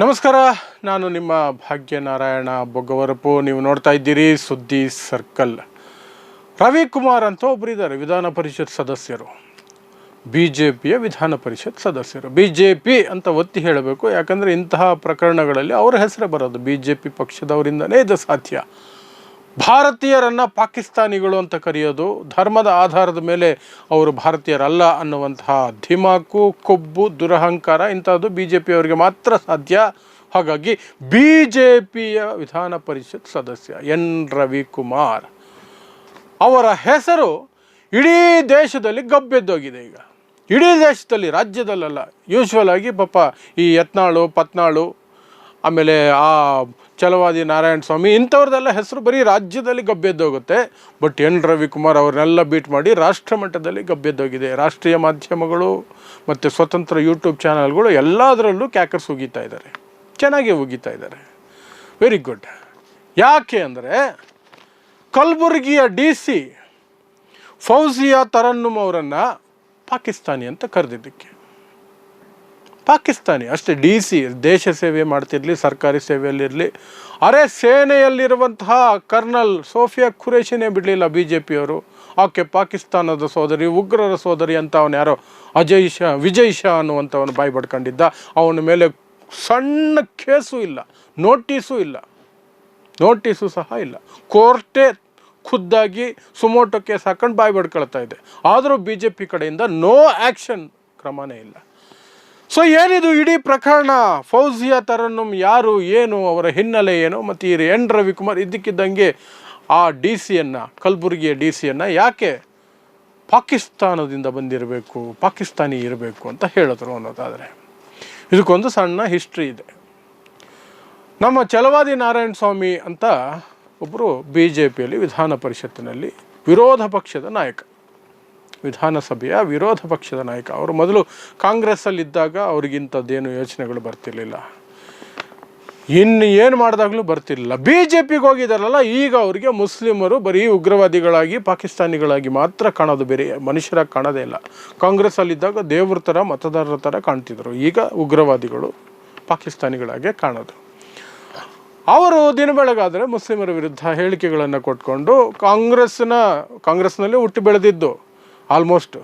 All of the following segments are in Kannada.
ನಮಸ್ಕಾರ, ನಾನು ನಿಮ್ಮ ಭಾಗ್ಯನಾರಾಯಣ ಬೊಗ್ಗವರಪು. ನೀವು ನೋಡ್ತಾ ಇದ್ದೀರಿ ಸುದ್ದಿ ಸರ್ಕಲ್. ರವಿಕುಮಾರ್ ಅಂತ ಒಬ್ಬರಿದ್ದಾರೆ ವಿಧಾನ ಪರಿಷತ್ ಸದಸ್ಯರು. ಬಿ ಜೆ ಪಿಯ ವಿಧಾನ ಪರಿಷತ್ ಸದಸ್ಯರು. ಬಿ ಜೆ ಪಿ ಅಂತ ಒತ್ತಿ ಹೇಳಬೇಕು, ಯಾಕಂದರೆ ಇಂತಹ ಪ್ರಕರಣಗಳಲ್ಲಿ ಅವರ ಹೆಸರೇ ಬರೋದು. ಬಿ ಜೆ ಪಿ ಪಕ್ಷದವರಿಂದನೇ ಇದು ಸಾಧ್ಯ. ಭಾರತೀಯರನ್ನು ಪಾಕಿಸ್ತಾನಿಗಳು ಅಂತ ಕರೆಯೋದು ಧರ್ಮದ ಆಧಾರದ ಮೇಲೆ ಅವರು ಭಾರತೀಯರಲ್ಲ ಅನ್ನುವಂತಹ ಧಿಮಾಕು, ಕೊಬ್ಬು, ದುರಹಂಕಾರ ಇಂಥದ್ದು ಬಿ ಜೆ ಪಿಯವರಿಗೆ ಮಾತ್ರ ಸಾಧ್ಯ. ಹಾಗಾಗಿ ಬಿ ಜೆ ಪಿಯ ವಿಧಾನ ಪರಿಷತ್ ಸದಸ್ಯ ಎನ್. ರವಿಕುಮಾರ್ ಅವರ ಹೆಸರು ಇಡೀ ದೇಶದಲ್ಲಿ ಗಬ್ಬೆದ್ದೋಗಿದೆ ಈಗ. ಇಡೀ ದೇಶದಲ್ಲಿ, ರಾಜ್ಯದಲ್ಲಲ್ಲ ಯೂಶ್ವಲ್ ಆಗಿ ಪಾಪ ಈ ಯತ್ನಾಳು, ಪತ್ನಾಳು, ಆಮೇಲೆ ಆ ಛಲವಾದಿ ನಾರಾಯಣ ಸ್ವಾಮಿ ಇಂಥವ್ರದ್ದೆಲ್ಲ ಹೆಸರು ಬರೀ ರಾಜ್ಯದಲ್ಲಿ ಗಬ್ಬೆದ್ದೋಗುತ್ತೆ ಬಟ್ ಎನ್ ರವಿಕುಮಾರ್ ಅವ್ರನ್ನೆಲ್ಲ ಬೀಟ್ ಮಾಡಿ ರಾಷ್ಟ್ರ ಮಟ್ಟದಲ್ಲಿ ಗಬ್ಬೆದ್ದೋಗಿದೆ ರಾಷ್ಟ್ರೀಯ ಮಾಧ್ಯಮಗಳು ಮತ್ತು ಸ್ವತಂತ್ರ ಯೂಟ್ಯೂಬ್ ಚಾನಲ್ಗಳು ಎಲ್ಲದರಲ್ಲೂ ಕ್ಯಾಕರ್ಸ್ ಉಗೀತಾ ಇದ್ದಾರೆ. ಚೆನ್ನಾಗಿ ಉಗೀತಾ ಇದ್ದಾರೆ. ವೆರಿ ಗುಡ್ ಯಾಕೆ ಅಂದರೆ ಕಲಬುರಗಿಯ ಡಿ ಸಿ ಫೌಜಿಯಾ ತರನ್ನುಮ್ ಅವರನ್ನು ಪಾಕಿಸ್ತಾನಿ ಅಂತ ಕರೆದಿದ್ದಕ್ಕೆ. ಪಾಕಿಸ್ತಾನಿ, ಅಷ್ಟೇ ಡಿ ಸಿ, ದೇಶ ಸೇವೆ ಮಾಡ್ತಿರಲಿ, ಸರ್ಕಾರಿ ಸೇವೆಯಲ್ಲಿರಲಿ. ಅರೆ ಸೇನೆಯಲ್ಲಿರುವಂತಹ ಕರ್ನಲ್ ಸೋಫಿಯಾ ಖುರೇಶಿನೇ ಬಿಡಲಿಲ್ಲ ಬಿ ಜೆ ಪಿಯವರು ಆಕೆ ಪಾಕಿಸ್ತಾನದ ಸೋದರಿ, ಉಗ್ರರ ಸೋದರಿ ಅಂತ ಅವನು ಯಾರೋ? ಅಜಯ್ ಶಾ, ವಿಜಯ್ ಶಾ ಅನ್ನುವಂಥವನು ಬಾಯಿ ಪಡ್ಕೊಂಡಿದ್ದ. ಅವನ ಮೇಲೆ ಸಣ್ಣ ಕೇಸು ಇಲ್ಲ, ನೋಟಿಸು ಇಲ್ಲ. ನೋಟಿಸು ಸಹ ಇಲ್ಲ. ಕೋರ್ಟೇ ಖುದ್ದಾಗಿ ಸುಮೋಟೋ ಕೇಸ್ ಹಾಕೊಂಡು ಬಾಯಿ ಬಡ್ಕೊಳ್ತಾ ಇದೆ. ಆದರೂ ಬಿ ಜೆ ಪಿ ಕಡೆಯಿಂದ ನೋ ಆ್ಯಕ್ಷನ್ ಕ್ರಮನೇ ಇಲ್ಲ. ಸೊ ಏನಿದು ಇಡೀ ಪ್ರಕರಣ? ಫೌಜಿಯಾ ತರನ್ನುಮ್ ಯಾರು, ಏನು, ಅವರ ಹಿನ್ನೆಲೆ ಏನು? ಮತ್ತು ಈ ಎನ್. ರವಿಕುಮಾರ್ ಇದ್ದಕ್ಕಿದ್ದಂಗೆ ಆ ಡಿ ಸಿಯನ್ನು ಕಲಬುರಗಿಯ ಡಿ ಸಿಯನ್ನು ಯಾಕೆ ಪಾಕಿಸ್ತಾನದಿಂದ ಬಂದಿರಬೇಕು, ಪಾಕಿಸ್ತಾನಿ ಇರಬೇಕು ಅಂತ ಹೇಳಿದ್ರು ಅನ್ನೋದಾದರೆ. ಇದಕ್ಕೊಂದು ಸಣ್ಣ ಹಿಸ್ಟ್ರಿ ಇದೆ. ನಮ್ಮ ಛಲವಾದಿ ನಾರಾಯಣ ಸ್ವಾಮಿ ಅಂತ ಒಬ್ಬರು ಬಿ ಜೆ ಪಿಯಲ್ಲಿ ವಿಧಾನ ಪರಿಷತ್ತಿನಲ್ಲಿ ವಿರೋಧ ಪಕ್ಷದ ನಾಯಕ. ವಿಧಾನಸಭೆಯ ವಿರೋಧ ಪಕ್ಷದ ನಾಯಕ. ಅವರು ಮೊದಲು ಕಾಂಗ್ರೆಸ್ಸಲ್ಲಿದ್ದಾಗ ಅವ್ರಿಗಿಂಥದ್ದೇನು ಯೋಚನೆಗಳು ಬರ್ತಿರ್ಲಿಲ್ಲ. ಇನ್ನು ಏನು ಮಾಡಿದಾಗಲೂ ಬರ್ತಿರಲಿಲ್ಲ. ಬಿ ಜೆ ಪಿಗೆ ಹೋಗಿದಾರಲ್ಲ, ಈಗ ಅವರಿಗೆ ಮುಸ್ಲಿಮರು ಬರೀ ಉಗ್ರವಾದಿಗಳಾಗಿ, ಪಾಕಿಸ್ತಾನಿಗಳಾಗಿ ಮಾತ್ರ ಕಾಣೋದು ಬೇರೆ ಮನುಷ್ಯರಾಗಿ ಕಾಣೋದೇ ಇಲ್ಲ. ಕಾಂಗ್ರೆಸ್ಸಲ್ಲಿದ್ದಾಗ ದೇವ್ರ ಥರ ಮತದಾರರ ಥರ ಕಾಣ್ತಿದ್ರು. ಈಗ ಉಗ್ರವಾದಿಗಳು, ಪಾಕಿಸ್ತಾನಿಗಳಾಗೆ ಕಾಣೋದು. ಅವರು ದಿನ ಬೆಳಗಾದರೆ ಮುಸ್ಲಿಮರ ವಿರುದ್ಧ ಹೇಳಿಕೆಗಳನ್ನು ಕೊಟ್ಕೊಂಡು ಕಾಂಗ್ರೆಸ್ನ, ಕಾಂಗ್ರೆಸ್ನಲ್ಲಿ ಹುಟ್ಟಿ ಬೆಳೆದಿದ್ದು. ಆಲ್ಮೋಸ್ಟ್.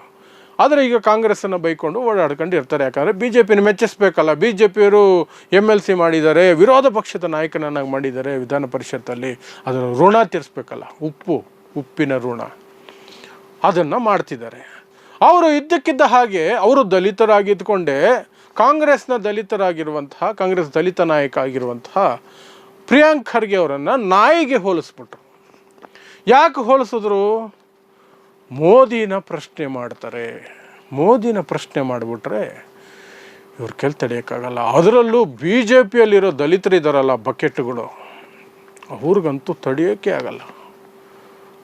ಆದರೆ ಈಗ ಕಾಂಗ್ರೆಸ್ಸನ್ನು ಬೈಕೊಂಡು ಓಡಾಡ್ಕೊಂಡು ಇರ್ತಾರೆ. ಯಾಕಂದರೆ ಬಿ ಜೆ ಪಿನ ಮೆಚ್ಚಿಸ್ಬೇಕಲ್ಲ. ಬಿ ಜೆ ಪಿಯವರು ಎಂ ಎಲ್ ಸಿ ಮಾಡಿದ್ದಾರೆ, ವಿರೋಧ ಪಕ್ಷದ ನಾಯಕನನ್ನಾಗಿ ಮಾಡಿದ್ದಾರೆ ವಿಧಾನ ಪರಿಷತ್ತಲ್ಲಿ. ಅದರ ಋಣ ತೀರಿಸ್ಬೇಕಲ್ಲ. ಉಪ್ಪು, ಉಪ್ಪಿನ ಋಣ. ಅದನ್ನು ಮಾಡ್ತಿದ್ದಾರೆ. ಅವರು ಇದ್ದಕ್ಕಿದ್ದ ಹಾಗೆ ಅವರು ದಲಿತರಾಗಿದ್ದುಕೊಂಡೇ ಕಾಂಗ್ರೆಸ್ನ ದಲಿತರಾಗಿರುವಂತಹ, ಕಾಂಗ್ರೆಸ್ ದಲಿತ ನಾಯಕ ಆಗಿರುವಂತಹ ಪ್ರಿಯಾಂಕ್ ಖರ್ಗೆ ಅವರನ್ನು ನಾಯಿಗೆ ಹೋಲಿಸ್ಬಿಟ್ರು. ಯಾಕೆ ಹೋಲಿಸಿದ್ರು? ಮೋದಿನ ಪ್ರಶ್ನೆ ಮಾಡ್ತಾರೆ. ಮೋದಿನ ಪ್ರಶ್ನೆ ಮಾಡಿಬಿಟ್ರೆ ಇವ್ರ ಕೆಲ್ ತಡೆಯೋಕ್ಕಾಗಲ್ಲ ಅದರಲ್ಲೂ ಬಿ ಜೆ ಪಿಯಲ್ಲಿರೋ ದಲಿತರಿದ್ದಾರಲ್ಲ ಬಕೆಟ್ಗಳು. ಅವ್ರಿಗಂತೂ ತಡೆಯೋಕ್ಕೆ ಆಗಲ್ಲ.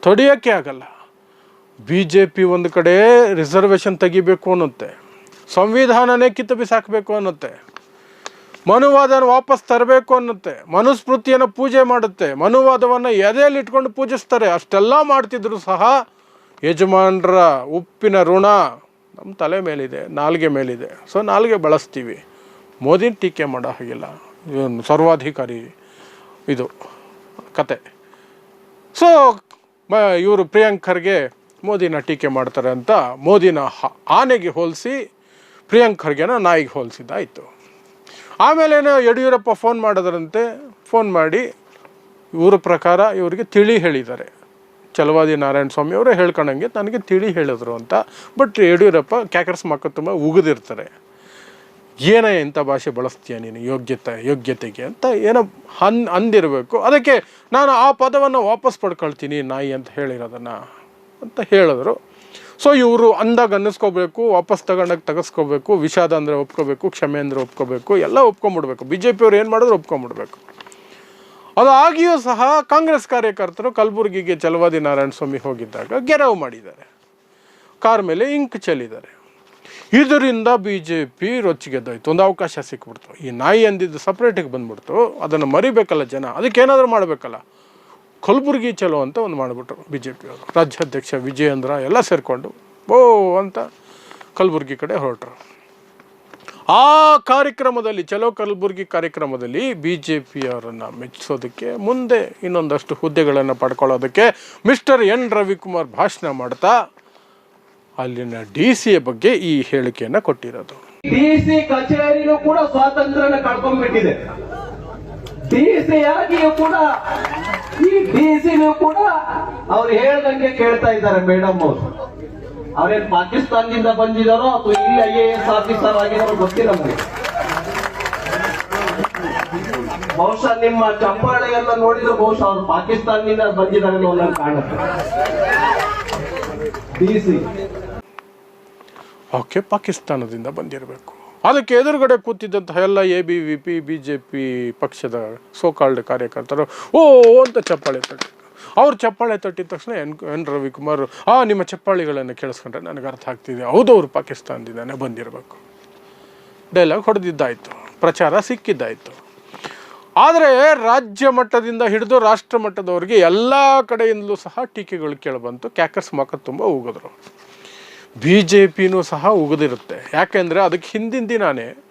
ತಡೆಯೋಕ್ಕೆ ಆಗಲ್ಲ. ಬಿ ಜೆ ಪಿ ಒಂದು ಕಡೆ ರಿಸರ್ವೇಷನ್ ತೆಗಿಬೇಕು ಅನ್ನುತ್ತೆ. ಸಂವಿಧಾನನೇ ಕಿತ್ತು ಬಿಸಾಕಬೇಕು ಅನ್ನುತ್ತೆ. ಮನುವಾದನ ವಾಪಸ್ ತರಬೇಕು ಅನ್ನುತ್ತೆ. ಮನುಸ್ಮೃತಿಯನ್ನು ಪೂಜೆ ಮಾಡುತ್ತೆ. ಮನುವಾದವನ್ನು ಎದೆಯಲ್ಲಿ ಇಟ್ಕೊಂಡು ಪೂಜಿಸ್ತಾರೆ. ಅಷ್ಟೆಲ್ಲ ಮಾಡ್ತಿದ್ರು ಸಹ ಯಜಮಾನರ ಉಪ್ಪಿನ ಋಣ ನಮ್ಮ ತಲೆ ಮೇಲಿದೆ, ನಾಲ್ಗೆ ಮೇಲಿದೆ. ಸೊ ನಾಲ್ಗೆ ಬಳಸ್ತೀವಿ. ಮೋದಿನ ಟೀಕೆ ಮಾಡೋ ಹಾಗಿಲ್ಲ. ಇವನು ಸರ್ವಾಧಿಕಾರಿ ಇದು ಕತೆ. ಸೊ ಇವರು ಪ್ರಿಯಾಂಕರ್ಗೆ ಮೋದಿನ ಟೀಕೆ ಮಾಡ್ತಾರೆ ಅಂತ ಮೋದಿನ ಆನೆಗೆ ಹೋಲಿಸಿ ಪ್ರಿಯಾಂಕರ್ಗೆನ ನಾಯಿಗೆ ಹೋಲಿಸಿದ್ದಾಯಿತು. ಆಮೇಲೇನೋ ಯಡಿಯೂರಪ್ಪ ಫೋನ್ ಮಾಡಿದ್ರಂತೆ, ಫೋನ್ ಮಾಡಿ ಇವ್ರ ಪ್ರಕಾರ ಇವರಿಗೆ ತಿಳಿ ಹೇಳಿದ್ದಾರೆ. ಛಲವಾದಿ ನಾರಾಯಣ ಸ್ವಾಮಿ ಅವರೇ ಹೇಳ್ಕೊಂಡಂಗೆ ನನಗೆ ತಿಳಿ ಹೇಳಿದ್ರು ಅಂತ. ಬಟ್ ಯಡಿಯೂರಪ್ಪ ಕ್ಯಾಕರ್ಸ್ ಮಕ್ಕ ತುಂಬ ಉಗಿದಿರ್ತಾರೆ. ಏನ ಇಂಥ ಭಾಷೆ ಬಳಸ್ತೀಯ ನೀನು? ಯೋಗ್ಯತೆ, ಯೋಗ್ಯತೆಗೆ ಅಂತ ಏನೋ ಅನ್ ಅಂದಿರಬೇಕು. ಅದಕ್ಕೆ ನಾನು ಆ ಪದವನ್ನು ವಾಪಸ್ ಪಡ್ಕೊಳ್ತೀನಿ ನಾಯಿ ಅಂತ ಹೇಳಿರೋದನ್ನು ಅಂತ ಹೇಳಿದ್ರು. ಸೊ ಇವರು ಅಂದಾಗ ಅನ್ನಿಸ್ಕೋಬೇಕು, ವಾಪಸ್ ತಗೊಂಡಾಗ ತೆಗೆಸ್ಕೋಬೇಕು, ವಿಷಾದ ಅಂದರೆ ಒಪ್ಕೋಬೇಕು, ಕ್ಷಮೆ ಅಂದರೆ ಒಪ್ಕೋಬೇಕು, ಎಲ್ಲ ಒಪ್ಕೊಂಬಿಡ್ಬೇಕು. ಬಿ ಜೆ ಪಿಯವ್ರು ಏನು ಮಾಡಿದ್ರು ಒಪ್ಕೊಂಬಿಡ್ಬೇಕು. ಅದು ಆಗಿಯೂ ಸಹ ಕಾಂಗ್ರೆಸ್ ಕಾರ್ಯಕರ್ತರು ಕಲಬುರಗಿಗೆ ಚಲವಾದಿ ನಾರಾಯಣ ಸ್ವಾಮಿ ಹೋಗಿದ್ದಾಗ ಗೆರವು ಮಾಡಿದ್ದಾರೆ. ಕಾರ್ ಮೇಲೆ ಇಂಕ್ ಚೆಲ್ಲಿದ್ದಾರೆ. ಇದರಿಂದ ಬಿ ಜೆ ಪಿ ರೊಚ್ಚಿಗೆದ್ದೋಯ್ತು ಒಂದು ಅವಕಾಶ ಸಿಕ್ಬಿಡ್ತು. ಈ ನಾಯಿ ಅಂದಿದ್ದು ಸಪ್ರೇಟಿಗೆ ಬಂದ್ಬಿಡ್ತು. ಅದನ್ನು ಮರಿಬೇಕಲ್ಲ ಜನ. ಅದಕ್ಕೇನಾದರೂ ಮಾಡಬೇಕಲ್ಲ. ಕಲಬುರಗಿ ಚಲೋ ಅಂತ ಒಂದು ಮಾಡಿಬಿಟ್ರು ಬಿ ಜೆ ಪಿಯವರು ರಾಜ್ಯಾಧ್ಯಕ್ಷ ವಿಜಯೇಂದ್ರ ಎಲ್ಲ ಸೇರಿಕೊಂಡು ಓ ಅಂತ ಕಲಬುರಗಿ ಕಡೆ ಹೊರಟರು. ಆ ಕಾರ್ಯಕ್ರಮದಲ್ಲಿ, ಚಲೋ ಕಲಬುರ್ಗಿ ಕಾರ್ಯಕ್ರಮದಲ್ಲಿ ಬಿ ಜೆ ಪಿಯವರನ್ನು ಮೆಚ್ಚಿಸೋದಕ್ಕೆ ಮುಂದೆ ಇನ್ನೊಂದಷ್ಟು ಹುದ್ದೆಗಳನ್ನು ಪಡ್ಕೊಳ್ಳೋದಕ್ಕೆ ಮಿಸ್ಟರ್ ಎನ್ ರವಿಕುಮಾರ್ ಭಾಷಣ ಮಾಡ್ತಾ ಅಲ್ಲಿನ ಡಿ ಸಿ ಬಗ್ಗೆ ಈ ಹೇಳಿಕೆಯನ್ನು ಕೊಟ್ಟಿರೋದು. ಡಿಸಿ ಕಚೇರಿನೂ ಕೂಡ ಸ್ವಾತಂತ್ರ್ಯನ ಕಳ್ಕೊಂಡ್ಬಿಟ್ಟಿದೆ. ಡಿಸಿ ಆಗಿಯೂ ಕೂಡ, ಈ ಡಿಸಿನೂ ಕೂಡ ಅವ್ರು ಹೇಳ್ದಂಗೆ ಕೇಳ್ತಾ ಇದ್ದಾರೆ, ಮೇಡಮ್ ಅವರು. ಅವ್ರೇನ್ ಪಾಕಿಸ್ತಾನದಿಂದ ಬಂದಿದಾರೋ ಅಥವಾ ಇಲ್ಲಿ ಐ ಎ ಎಸ್ ಆಫೀಸರ್ ಆಗಿದಾರೋ ಗೊತ್ತಿಲ್ಲ ನಮಗೆ. ಬಹುಶಃ ನಿಮ್ಮ ಚಪ್ಪಾಳೆ ಎಲ್ಲ ನೋಡಿದ್ರೆ ಬಹುಶಃ ಅವ್ರು ಪಾಕಿಸ್ತಾನದಿಂದ ಬಂದಿದ್ದಾರೆ ಅನ್ನೋ ಕಾಣುತ್ತೆ. ಡಿಸಿ ಓಕೆ, ಪಾಕಿಸ್ತಾನದಿಂದ ಬಂದಿರಬೇಕು. ಅದಕ್ಕೆ ಎದುರುಗಡೆ ಕೂತಿದ್ದಂತಹ ಎಲ್ಲ A B, V, P, B J P ಪಕ್ಷದ ಸೋಕಾಲ್ಡ್ ಕಾರ್ಯಕರ್ತರು, ಓ ಅಂತ ಚಪ್ಪಾಳೆ ತಟ್ಟಿ ಅವ್ರು ಚಪ್ಪಾಳೆ ತಟ್ಟಿದ ತಕ್ಷಣ ಎನ್ ಎನ್ ರವಿಕುಮಾರ್, ಆ, ನಿಮ್ಮ ಚಪ್ಪಾಳಿಗಳನ್ನು ಕೇಳಿಸ್ಕೊಂಡ್ರೆ ನನಗೆ ಅರ್ಥ ಆಗ್ತಿದೆ. ಹೌದು, ಅವರು ಪಾಕಿಸ್ತಾನದಿಂದಾನೆ ಬಂದಿರಬೇಕು. ಡೈಲಾಗ್ ಹೊಡೆದಿದ್ದಾಯಿತು. ಪ್ರಚಾರ ಸಿಕ್ಕಿದ್ದಾಯಿತು. ಆದರೆ ರಾಜ್ಯ ಮಟ್ಟದಿಂದ ಹಿಡಿದು ರಾಷ್ಟ್ರ ಮಟ್ಟದವರಿಗೆ ಎಲ್ಲ ಕಡೆಯಿಂದಲೂ ಸಹ ಟೀಕೆಗಳು ಕೇಳಬಂತು. ಕ್ಯಾಕರ್ಸ್ ಮಕ ತುಂಬ ಉಗಿದ್ರು. ಬಿ ಜೆ ಪಿನೂ ಸಹ ಉಗಿದಿರುತ್ತೆ. ಯಾಕೆಂದರೆ ಅದಕ್ಕೆ ಹಿಂದಿನ ದಿನಾನೇ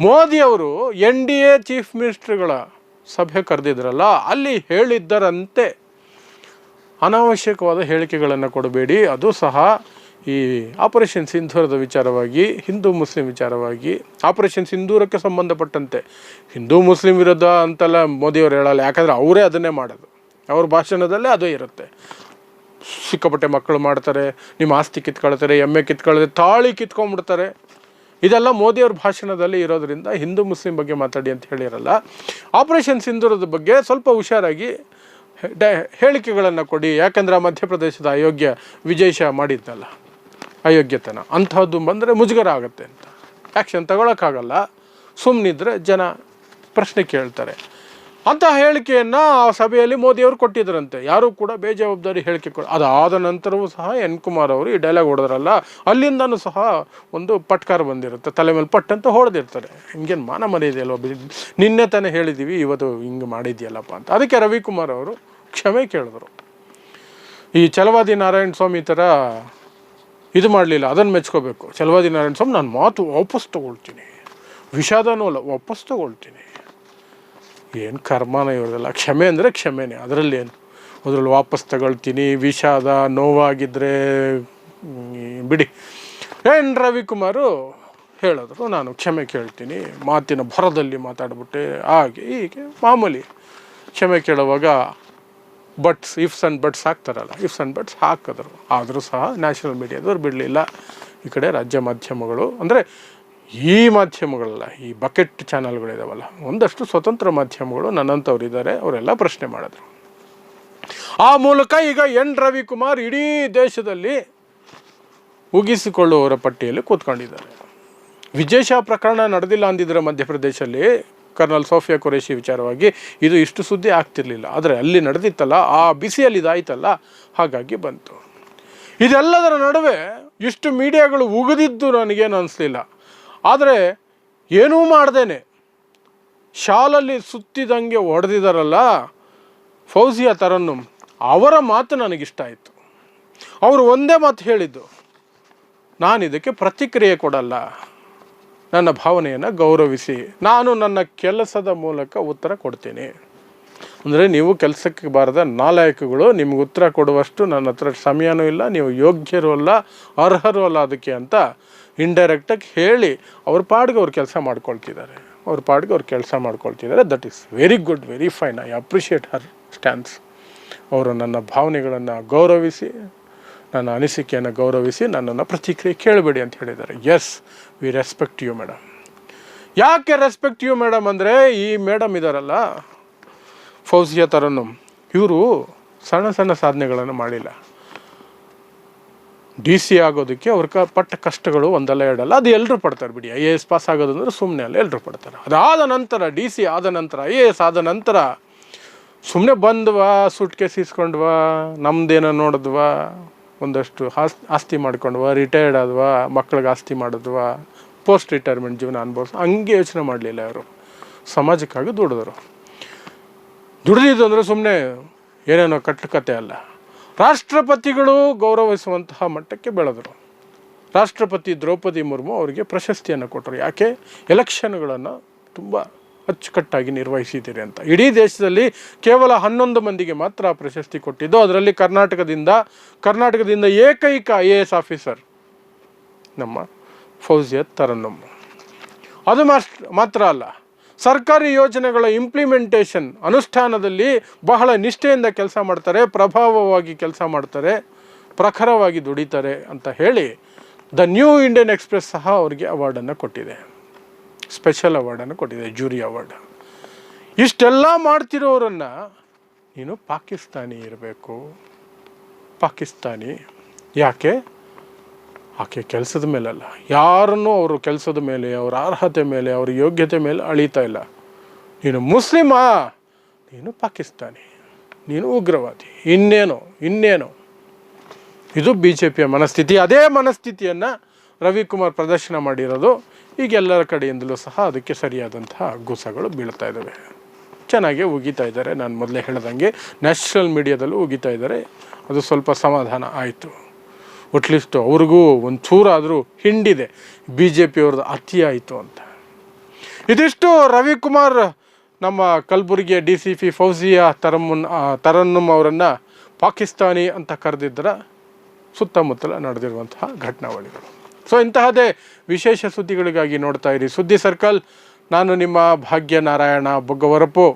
ಮೋದಿಯವರು ಎನ್ ಡಿ ಎ ಚೀಫ್ ಮಿನಿಸ್ಟರ್ಗಳ ಸಭೆ ಕರೆದಿದ್ರಲ್ಲ, ಅಲ್ಲಿ ಹೇಳಿದ್ದರಂತೆ. ಅನಾವಶ್ಯಕವಾದ ಹೇಳಿಕೆಗಳನ್ನು ಕೊಡಬೇಡಿ. ಅದು ಸಹ ಈ ಆಪರೇಷನ್ ಸಿಂಧೂರದ ವಿಚಾರವಾಗಿ, ಹಿಂದೂ ಮುಸ್ಲಿಂ ವಿಚಾರವಾಗಿ ಆಪರೇಷನ್ ಸಿಂಧೂರಕ್ಕೆ ಸಂಬಂಧಪಟ್ಟಂತೆ. ಹಿಂದೂ ಮುಸ್ಲಿಂ ವಿರುದ್ಧ ಅಂತೆಲ್ಲ ಮೋದಿಯವರು ಹೇಳಲ್ಲ, ಯಾಕಂದರೆ ಅವರೇ ಅದನ್ನೇ ಮಾಡೋದು. ಅವ್ರ ಭಾಷಣದಲ್ಲೇ ಅದೇ ಇರುತ್ತೆ. ಸಿಕ್ಕಾಪಟ್ಟೆ ಮಕ್ಕಳು ಮಾಡ್ತಾರೆ, ನಿಮ್ಮ ಆಸ್ತಿ ಕಿತ್ಕೊಳ್ತಾರೆ, ಎಮ್ಮೆ ಕಿತ್ಕೊಳ್ತಾರೆ, ತಾಳಿ ಕಿತ್ಕೊಂಡ್ಬಿಡ್ತಾರೆ. ಇದೆಲ್ಲ ಮೋದಿಯವ್ರ ಭಾಷಣದಲ್ಲಿ ಇರೋದ್ರಿಂದ ಹಿಂದೂ ಮುಸ್ಲಿಂ ಬಗ್ಗೆ ಮಾತಾಡಿ ಅಂತ ಹೇಳಿರಲ್ಲ. ಆಪರೇಷನ್ ಸಿಂಧೂರದ ಬಗ್ಗೆ ಸ್ವಲ್ಪ ಹುಷಾರಾಗಿ ಹೇಳಿಕೆಗಳನ್ನು ಕೊಡಿ. ಯಾಕಂದ್ರೆ ಮಧ್ಯಪ್ರದೇಶದ ಅಯೋಗ್ಯ ವಿಜಯ್ ಶಾ ಮಾಡಿದ್ದಲ್ಲ ಅಯೋಗ್ಯತನ. ಅಂಥದ್ದು ಬಂದರೆ ಮುಜುಗರ ಆಗುತ್ತೆ ಅಂತ. ಆ್ಯಕ್ಷನ್ ತಗೊಳಕ್ಕಾಗಲ್ಲ. ಸುಮ್ಮನಿದ್ರೆ ಜನ ಪ್ರಶ್ನೆ ಕೇಳ್ತಾರೆ. ಅಂತ ಹೇಳಿಕೆಯನ್ನು ಆ ಸಭೆಯಲ್ಲಿ ಮೋದಿಯವರು ಕೊಟ್ಟಿದ್ದರಂತೆ. ಯಾರೂ ಕೂಡ ಬೇಜವಾಬ್ದಾರಿ ಹೇಳಿಕೆ ಕೊಡ ಅದಾದ ನಂತರವೂ ಸಹ ಎನ್ ಕುಮಾರ್ ಅವರು ಈ ಡೈಲಾಗ್ ಹೊಡೆದ್ರಲ್ಲ, ಅಲ್ಲಿಂದನೂ ಸಹ ಒಂದು ಪಟ್ಕಾರ ಬಂದಿರುತ್ತೆ. ತಲೆ ಮೇಲೆ ಪಟ್ ಅಂತ ಹೊಡೆದಿರ್ತಾರೆ. ಹಿಂಗೇನು ಮಾನ ಮರ್ಯಾದೆ ನಿನ್ನೆ ತಾನೇ ಹೇಳಿದ್ದೀವಿ ಇವತ್ತು ಹಿಂಗೆ ಮಾಡಿದ್ಯಲ್ಲಪ್ಪ ಅಂತ. ಅದಕ್ಕೆ ರವಿಕುಮಾರ್ ಅವರು ಕ್ಷಮೆ ಕೇಳಿದ್ರು. ಈ ಚಲವಾದಿ ನಾರಾಯಣ ಸ್ವಾಮಿ ಥರ ಇದು ಮಾಡಲಿಲ್ಲ, ಅದನ್ನು ಮೆಚ್ಕೋಬೇಕು. ಚಲವಾದಿ ನಾರಾಯಣ ಸ್ವಾಮಿ, ನಾನು ಮಾತು ವಾಪಸ್ ತೊಗೊಳ್ತೀನಿ. ವಿಷಾದನೂ ಅಲ್ಲ, ವಾಪಸ್ ತಗೊಳ್ತೀನಿ. ಏನು ಕರ್ಮನ ಇರೋದಿಲ್ಲ ಕ್ಷಮೆ ಅಂದರೆ ಕ್ಷಮೆನೇ, ಅದರಲ್ಲೇನು? ಅದ್ರಲ್ಲಿ ವಾಪಸ್ ತಗೊಳ್ತೀನಿ, ವಿಷಾದ ನೋವಾಗಿದ್ದರೆ ಬಿಡಿ. ಎನ್ ರವಿಕುಮಾರು ಹೇಳಿದ್ರು, ನಾನು ಕ್ಷಮೆ ಕೇಳ್ತೀನಿ, ಮಾತಿನ ಭರದಲ್ಲಿ ಮಾತಾಡ್ಬಿಟ್ಟೆ, ಹಾಗೆ ಹೀಗೆ ಮಾಮೂಲಿ. ಕ್ಷಮೆ ಕೇಳುವಾಗ ಬಟ್ಸ್ ಇಫ್ಸ್ ಆ್ಯಂಡ್ ಬಟ್ಸ್ ಹಾಕ್ತಾರಲ್ಲ ಇಫ್ಸ್ ಆ್ಯಂಡ್ ಬಟ್ಸ್ ಹಾಕಿದ್ರು. ಆದರೂ ಸಹ ನ್ಯಾಷನಲ್ ಮೀಡಿಯಾದವ್ರು ಬಿಡಲಿಲ್ಲ. ಈ ಕಡೆ ರಾಜ್ಯ ಮಾಧ್ಯಮಗಳು, ಅಂದರೆ ಈ ಮಾಧ್ಯಮಗಳಲ್ಲ, ಈ ಬಕೆಟ್ ಚಾನಲ್ಗಳಿದಾವಲ್ಲ ಒಂದಷ್ಟು ಸ್ವತಂತ್ರ ಮಾಧ್ಯಮಗಳು ನನ್ನಂಥವ್ರು ಇದ್ದಾರೆ ಅವರೆಲ್ಲ ಪ್ರಶ್ನೆ ಮಾಡಿದ್ರು. ಆ ಮೂಲಕ ಈಗ ಎನ್. ರವಿಕುಮಾರ್ ಇಡೀ ದೇಶದಲ್ಲಿ ಉಗಿಸಿಕೊಳ್ಳುವವರ ಪಟ್ಟಿಯಲ್ಲಿ ಕೂತ್ಕೊಂಡಿದ್ದಾರೆ. ವಿಜೇಶ ಪ್ರಕರಣ ನಡೆದಿಲ್ಲ ಅಂದಿದ್ರೆ ಮಧ್ಯಪ್ರದೇಶದಲ್ಲಿ ಕರ್ನಲ್ ಸೋಫಿಯಾ ಕುರೇಶಿ ವಿಚಾರವಾಗಿ ಇದು ಇಷ್ಟು ಸುದ್ದಿ ಆಗ್ತಿರ್ಲಿಲ್ಲ. ಆದರೆ ಅಲ್ಲಿ ನಡೆದಿತ್ತಲ್ಲ, ಆ ಬಿಸಿಯಲ್ಲಿ ಇದಾಯ್ತಲ್ಲ ಹಾಗಾಗಿ ಬಂತು. ಇದೆಲ್ಲದರ ನಡುವೆ ಇಷ್ಟು ಮೀಡಿಯಾಗಳು ಉಗಿದಿದ್ದು ನನಗೇನು ಅನಿಸ್ಲಿಲ್ಲ. ಆದರೆ ಏನೂ ಮಾಡ್ದೇನೆ. ಶಾಲಲ್ಲಿ ಸುತ್ತಿದಂಗೆ ಹೊಡೆದಿದ್ದಾರಲ್ಲ ಫೌಜಿಯಾ ತರನ್ನು ಅವರ ಮಾತು ನನಗಿಷ್ಟ ಆಯಿತು. ಅವರು ಒಂದೇ ಮಾತು ಹೇಳಿದ್ದು, ನಾನು ಇದಕ್ಕೆ ಪ್ರತಿಕ್ರಿಯೆ ಕೊಡಲ್ಲ. ನನ್ನ ಭಾವನೆಯನ್ನು ಗೌರವಿಸಿ. ನಾನು ನನ್ನ ಕೆಲಸದ ಮೂಲಕ ಉತ್ತರ ಕೊಡ್ತೀನಿ. ಅಂದರೆ ನೀವು ಕೆಲಸಕ್ಕೆ ಬಾರದ ನಾಲಾಯಕಗಳು, ನಿಮ್ಗೆ ಉತ್ತರ ಕೊಡುವಷ್ಟು ನನ್ನ ಹತ್ರ ಸಮಯನೂ ಇಲ್ಲ, ನೀವು ಯೋಗ್ಯರು ಅಲ್ಲ, ಅರ್ಹರು ಅಲ್ಲ ಅದಕ್ಕೆ ಅಂತ ಇಂಡೈರೆಕ್ಟಾಗಿ ಹೇಳಿ ಅವ್ರ ಪಾಡಿಗೆ ಅವ್ರು ಕೆಲಸ ಮಾಡ್ಕೊಳ್ತಿದ್ದಾರೆ. ಅವ್ರ ಪಾಡಿಗೆ ಅವ್ರು ಕೆಲಸ ಮಾಡ್ಕೊಳ್ತಿದ್ದಾರೆ. That is very good very fine I appreciate her stance ಅವರು ನನ್ನ ಭಾವನೆಗಳನ್ನು ಗೌರವಿಸಿ, ನನ್ನ ಅನಿಸಿಕೆಯನ್ನು ಗೌರವಿಸಿ ನನ್ನನ್ನು ಪ್ರತಿಕ್ರಿಯೆ ಕೇಳಬೇಡಿ ಅಂತ ಹೇಳಿದ್ದಾರೆ. Yes we respect you madam ಯಾಕೆ ರೆಸ್ಪೆಕ್ಟ್ ಯು ಮೇಡಮ್ ಅಂದರೆ ಈ ಮೇಡಮ್ ಇದ್ದಾರಲ್ಲ ಫೌಜಿಯಾ ಥರನು ಇವರು ಸಣ್ಣ ಸಣ್ಣ ಸಾಧನೆಗಳನ್ನು ಮಾಡಿಲ್ಲ. ಡಿ ಸಿ ಆಗೋದಕ್ಕೆ ಅವ್ರ ಕ ಪಟ್ಟ ಕಷ್ಟಗಳು ಒಂದಲ್ಲ ಎರಡಲ್ಲ, ಅದು ಎಲ್ಲರೂ ಪಡ್ತಾರೆ ಬಿಡಿ. ಐ ಎ ಎಸ್ ಪಾಸ್ ಆಗೋದಂದ್ರೆ ಸುಮ್ಮನೆ ಅಲ್ಲ ಎಲ್ಲರೂ ಪಡ್ತಾರೆ. ಅದಾದ ನಂತರ, ಡಿ ಸಿ ಆದ ನಂತರ, ಐ ಎ ಎಸ್ ಆದ ನಂತರ ಸುಮ್ಮನೆ ಬಂದ್ವಾ ಸುಟ್ ಕೇಸ್ ಇಸ್ಕೊಂಡ್ವಾ ನಮ್ದೇನೋ ನೋಡಿದ್ವಾ, ಒಂದಷ್ಟು ಆಸ್, ಆಸ್ತಿ ಮಾಡ್ಕೊಂಡ್ವಾ ರಿಟೈರ್ಡ್ ಆದ್ವಾ, ಮಕ್ಳಿಗೆ ಆಸ್ತಿ ಮಾಡಿದ್ವಾ ಪೋಸ್ಟ್ ರಿಟೈರ್ಮೆಂಟ್ ಜೀವನ ಅನುಭವಿಸ್, ಹಂಗೆ ಯೋಚನೆ ಮಾಡಲಿಲ್ಲ ಅವರು ಸಮಾಜಕ್ಕಾಗಿ ದುಡಿದ್ರು. ದುಡಿದಿದ್ದು ಅಂದರೆ ಸುಮ್ಮನೆ ಏನೇನೋ ಕಟ್ಟು ಕತೆ ಅಲ್ಲ. ರಾಷ್ಟ್ರಪತಿಗಳು ಗೌರವಿಸುವಂತಹ ಮಟ್ಟಕ್ಕೆ ಬೆಳೆದರು. ರಾಷ್ಟ್ರಪತಿ ದ್ರೌಪದಿ ಮುರ್ಮು ಅವರಿಗೆ ಪ್ರಶಸ್ತಿಯನ್ನು ಕೊಟ್ಟರು ಯಾಕೆ? ಎಲೆಕ್ಷನ್ಗಳನ್ನು ತುಂಬ ಅಚ್ಚುಕಟ್ಟಾಗಿ ನಿರ್ವಹಿಸಿದ್ದೀರಿ ಅಂತ. ಇಡೀ ದೇಶದಲ್ಲಿ ಕೇವಲ ಹನ್ನೊಂದು ಮಂದಿಗೆ ಮಾತ್ರ ಪ್ರಶಸ್ತಿ ಕೊಟ್ಟಿದ್ದು. ಅದರಲ್ಲಿ ಕರ್ನಾಟಕದಿಂದ ಕರ್ನಾಟಕದಿಂದ ಏಕೈಕ ಐ ಎ ಎಸ್ ಆಫೀಸರ್ ನಮ್ಮ ಫೌಜಿಯತ್ ತರನ್ನಮ್ಮ ಅದು ಮಾತ್ರ ಅಲ್ಲ. ಸರ್ಕಾರಿ ಯೋಜನೆಗಳ ಇಂಪ್ಲಿಮೆಂಟೇಷನ್ ಅನುಷ್ಠಾನದಲ್ಲಿ ಬಹಳ ನಿಷ್ಠೆಯಿಂದ ಕೆಲಸ ಮಾಡ್ತಾರೆ, ಪ್ರಭಾವವಾಗಿ ಕೆಲಸ ಮಾಡ್ತಾರೆ, ಪ್ರಖರವಾಗಿ ದುಡಿತಾರೆ ಅಂತ ಹೇಳಿ ದ ನ್ಯೂ ಇಂಡಿಯನ್ ಎಕ್ಸ್ಪ್ರೆಸ್ ಸಹ ಅವರಿಗೆ ಅವಾರ್ಡನ್ನು ಕೊಟ್ಟಿದೆ. ಸ್ಪೆಷಲ್ ಅವಾರ್ಡನ್ನು ಕೊಟ್ಟಿದೆ ಜೂರಿ ಅವಾರ್ಡ್ ಇಷ್ಟೆಲ್ಲ ಮಾಡ್ತಿರೋರನ್ನು ನೀನು ಪಾಕಿಸ್ತಾನಿ ಇರಬೇಕು. ಪಾಕಿಸ್ತಾನಿ ಯಾಕೆ? ಆಕೆ ಕೆಲಸದ ಮೇಲಲ್ಲ. ಯಾರನ್ನು ಅವರು ಕೆಲಸದ ಮೇಲೆ, ಅವರ ಅರ್ಹತೆ ಮೇಲೆ, ಅವರ ಯೋಗ್ಯತೆ ಮೇಲೆ ಅಳೀತಾ ಇಲ್ಲ. ನೀನು ಮುಸ್ಲಿಮಾ? ನೀನು ಪಾಕಿಸ್ತಾನಿ. ನೀನು ಉಗ್ರವಾದಿ. ಇನ್ನೇನು? ಇನ್ನೇನು? ಇದು ಬಿ ಜೆ ಪಿಯ ಮನಸ್ಥಿತಿ. ಅದೇ ಮನಸ್ಥಿತಿಯನ್ನು ರವಿಕುಮಾರ್ ಪ್ರದರ್ಶನ ಮಾಡಿರೋದು. ಈಗ ಎಲ್ಲರ ಕಡೆಯಿಂದಲೂ ಸಹ ಅದಕ್ಕೆ ಸರಿಯಾದಂತಹ ಗುಸಗಳು ಬೀಳ್ತಾ ಇದ್ದಾವೆ ಚೆನ್ನಾಗಿ ಉಗಿತಾ ಇದ್ದಾರೆ. ನಾನು ಮೊದಲೇ ಹೇಳ್ದಂಗೆ ನ್ಯಾಷನಲ್ ಮೀಡಿಯಾದಲ್ಲೂ ಉಗಿತಾ ಇದ್ದಾರೆ. ಅದು ಸ್ವಲ್ಪ ಸಮಾಧಾನ ಆಯಿತು. ಅಟ್ಲೀಸ್ಟ್ ಅವ್ರಿಗೂ ಒಂದು ಚೂರಾದರೂ ಹಿಂಡಿದೆ. ಬಿ ಜೆ ಪಿಯವ್ರದ್ದು ಅತಿ ಆಯಿತು ಅಂತ. ಇದಿಷ್ಟು ರವಿಕುಮಾರ್ ನಮ್ಮ ಕಲಬುರಗಿಯ D C P Fouzia Tarannum Tarannum Tarannum ಅವರನ್ನು ಪಾಕಿಸ್ತಾನಿ ಅಂತ ಕರೆದಿದ್ದರ ಸುತ್ತಮುತ್ತಲ ನಡೆದಿರುವಂತಹ ಘಟನಾವಳಿಗಳು. ಸೊ ಇಂತಹದೇ ವಿಶೇಷ ಸುದ್ದಿಗಳಿಗಾಗಿ ನೋಡ್ತಾ ಇರಿ. ಸುದ್ದಿ ಸರ್ಕಲ್, ನಾನು ನಿಮ್ಮ ಭಾಗ್ಯ ನಾರಾಯಣ ಬೊಗ್ಗವರಪು